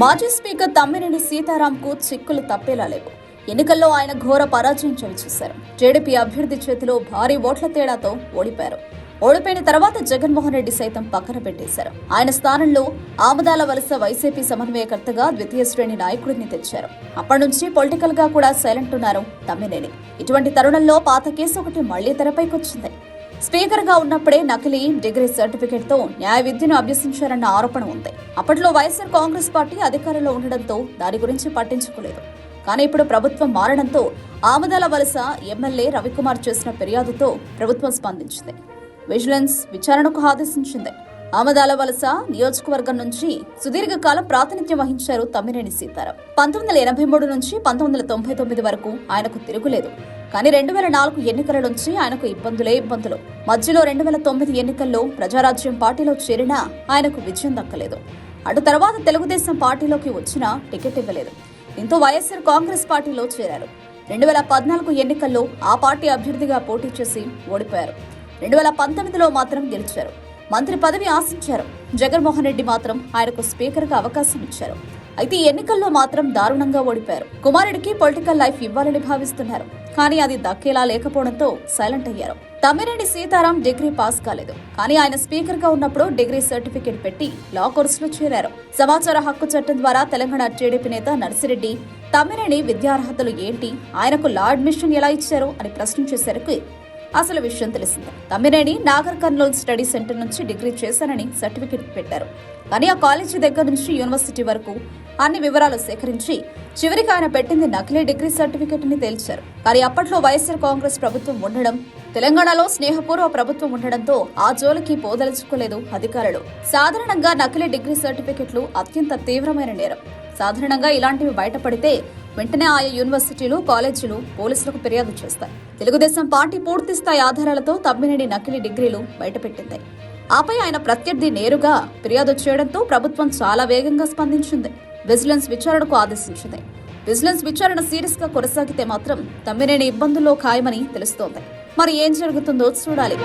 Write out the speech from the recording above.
మాజీ స్పీకర్ తమ్మినేని సీతారాంకు చిక్కులు తప్పేలా లేవు. ఎన్నికల్లో ఆయన ఘోర పరాజయం చవిచూశారు టీడీపీ అభ్యర్థి చేతిలో భారీ ఓట్ల తేడాతో ఓడిపారు ఓడిపోయిన తర్వాత జగన్మోహన్ రెడ్డి సైతం పక్కన పెట్టేశారు. ఆయన స్థానంలో ఆమదాల వలస వైసీపీ సమన్వయకర్తగా ద్వితీయ శ్రేణి నాయకుడిని తెచ్చారు. అప్పటి నుంచి పొలిటికల్గా కూడా సైలెంట్ ఉన్నారు తమ్మినేని. ఇటువంటి తరుణంలో పాత కేసు ఒకటి మళ్ళీ తెరపైకొచ్చింది. స్పీకర్గా ఉన్నప్పుడే నకిలీ డిగ్రీ సర్టిఫికేట్తో న్యాయ విద్యను అభ్యసించారన్న ఆరోపణ ఉంది. అప్పట్లో వైఎస్ఆర్ కాంగ్రెస్ పార్టీ అధికారంలో ఉండడంతో దాని గురించి పట్టించుకోలేదు. కానీ ఇప్పుడు ప్రభుత్వం మారడంతో ఆమదాల వలస ఎమ్మెల్యే రవికుమార్ చేసిన ఫిర్యాదుతో ప్రభుత్వం స్పందించింది. విజిలెన్స్ విచారణకు ఆదేశించింది. ఆమదాల వలస నియోజకవర్గం నుంచి సుదీర్ఘకాలం ప్రాతినిధ్యం వహించారు తమ్మినేని సీతారాం. పంతొమ్మిది వందల ఎనభై మూడు నుంచి పంతొమ్మిది వందల తొంభై తొమ్మిది వరకు ఆయనకు తిరుగులేదు కానీ రెండు వేల నాలుగు ఎన్నికల నుంచి ఆయనకు ఇబ్బందులే ఇబ్బందులు. మధ్యలో రెండు వేల తొమ్మిది ఎన్నికల్లో ప్రజారాజ్యం పార్టీలో చేరినా ఆయనకు విజయం దక్కలేదు. అటు తర్వాత తెలుగుదేశం పార్టీలోకి వచ్చినా టికెట్ ఇవ్వలేదు. దీంతో వైఎస్ఆర్ కాంగ్రెస్ పార్టీలో చేరారు. రెండు వేల పద్నాలుగు ఎన్నికల్లో ఆ పార్టీ అభ్యర్థిగా పోటీ చేసి ఓడిపోయారు. రెండు వేల పంతొమ్మిదిలో మాత్రం గెలిచారు. మంత్రి పదవి ఆశించారు. జగన్మోహన్ రెడ్డి మాత్రం ఆయనకు స్పీకర్గా అవకాశం ఇచ్చారు. అయితే ఎన్నికల్లో మాత్రం దారుణంగా ఓడిపారు కుమారుడికి పొలిటికల్ లైఫ్ ఇవ్వాలని భావిస్తున్నారు. కానీ అది దక్కేలా లేకపోవడంతో సైలెంట్ అయ్యారు. తమ్మిరెడ్డి సీతారాం డిగ్రీ పాస్ కాలేదు. కానీ ఆయన స్పీకర్గా ఉన్నప్పుడు డిగ్రీ సర్టిఫికేట్ పెట్టి లా కోర్సులో చేరారు. సమాచార హక్కు చట్టం ద్వారా తెలంగాణ టీడీపీ నేత నర్సిరెడ్డి తమ్మినేని విద్యార్హతలు ఏంటి? ఆయనకు లా అడ్మిషన్ ఎలా ఇచ్చారు? అని ప్రశ్నించేసరికి అసలు విషయం తెలిసిందే. తమ్మినేని నాగర్ కర్నూల్ స్టడీ సెంటర్ నుంచి డిగ్రీ చేశానని సర్టిఫికెట్ పెట్టారు. కానీ ఆ కాలేజీ దగ్గర నుంచి యూనివర్సిటీ వరకు అన్ని వివరాలు సేకరించి చివరికి ఆయన పెట్టింది నకిలీ డిగ్రీ సర్టిఫికెట్ని తేల్చారు. కానీ అప్పట్లో వైఎస్ఆర్ కాంగ్రెస్ ప్రభుత్వం ఉండడం తెలంగాణలో స్నేహపూర్వ ప్రభుత్వం ఉండడంతో ఆ జోలికి పోదలుచుకోలేదు అధికారులు. సాధారణంగా నకిలీ డిగ్రీ సర్టిఫికెట్లు అత్యంత తీవ్రమైన నేరం. సాధారణంగా ఇలాంటివి బయటపడితే వెంటనే ఆయా యూనివర్సిటీలు కాలేజీలు పోలీసులకు ఫిర్యాదు చేస్తాయి. తెలుగుదేశం పార్టీ పూర్తి స్థాయి ఆధారాలతో తమ్మినేని నకిలీ డిగ్రీలు బయటపెట్టింది. ఆపై ఆయన ప్రత్యర్థి నేరుగా ఫిర్యాదు చేయడంతో ప్రభుత్వం చాలా వేగంగా స్పందించింది. విజిలెన్స్ విచారణకు ఆదేశించింది. విజిలెన్స్ విచారణ సీరియస్గా కొనసాగితే మాత్రం తమ్మినేని ఇబ్బందుల్లో ఖాయమని తెలుస్తోంది. మరి ఏం జరుగుతుందో చూడాలి.